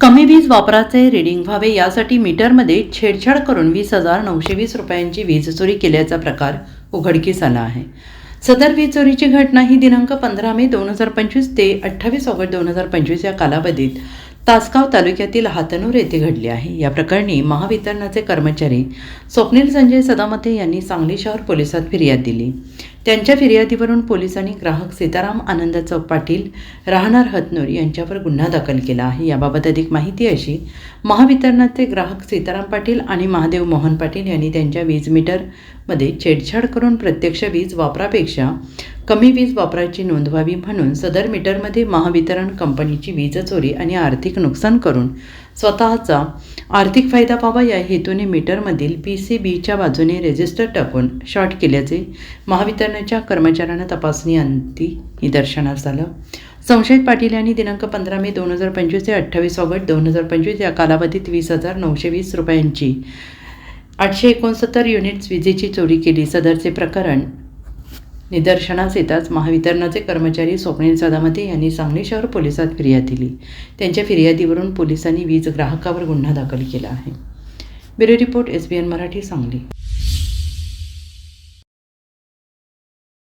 कमी वीज वापराचे रीडिंग व्हावे यासाठी मीटरमध्ये छेडछाड करून वीस हजार नऊशे वीस रुपयांची वीज चोरी केल्याचा प्रकार उघडकीस आला आहे. सदर वीज चोरीची घटना ही दिनांक पंधरा मे दोन हजार पंचवीस ते अठ्ठावीस ऑगस्ट दोन हजार पंचवीस या कालावधीत तासगाव तालुक्यातील हातनूर येथे घडली आहे. या प्रकरणी महावितरणाचे कर्मचारी स्वप्नील संजय सदामते यांनी सांगली शहर पोलिसात फिर्याद दिली. त्यांच्या फिर्यादीवरून पोलिसांनी ग्राहक सीताराम आनंद चौक पाटील राहणार हतनूर यांच्यावर गुन्हा दाखल केला आहे. याबाबत अधिक माहिती अशी महावितरणाचे ग्राहक सीताराम पाटील आणि महादेव मोहन पाटील यांनी त्यांच्या वीज मीटरमध्ये छेडछाड करून प्रत्यक्ष वीज वापरापेक्षा कमी वीज वापराची नोंदवावी म्हणून सदर मीटरमध्ये महावितरण कंपनीची वीज चोरी आणि आर्थिक नुकसान करून स्वतःचा आर्थिक फायदा व्हावा या हेतूने मीटरमधील पी सी बीच्या बाजूने रेजिस्टर टाकून शॉर्ट केल्याचे महावितरणाच्या कर्मचाऱ्यांना तपासणी अंती निदर्शनास आलं. संशयित पाटील यांनी दिनांक पंधरा मे दोन हजार पंचवीस ते अठ्ठावीस ऑगस्ट दोन हजार पंचवीस या कालावधीत वीस हजार नऊशे वीस रुपयांची आठशे एकोणसत्तर युनिट्स विजेची चोरी केली. सदरचे प्रकरण निदर्शनास येताच महावितरणाचे कर्मचारी स्वप्नील सदामते यांनी सांगली शहर पोलिसात फिर्याद दिली. त्यांच्या फिर्यादीवरून पोलिसांनी वीज ग्राहकावर गुन्हा दाखल केला आहे. Bureau report S B N Marathi Sangli.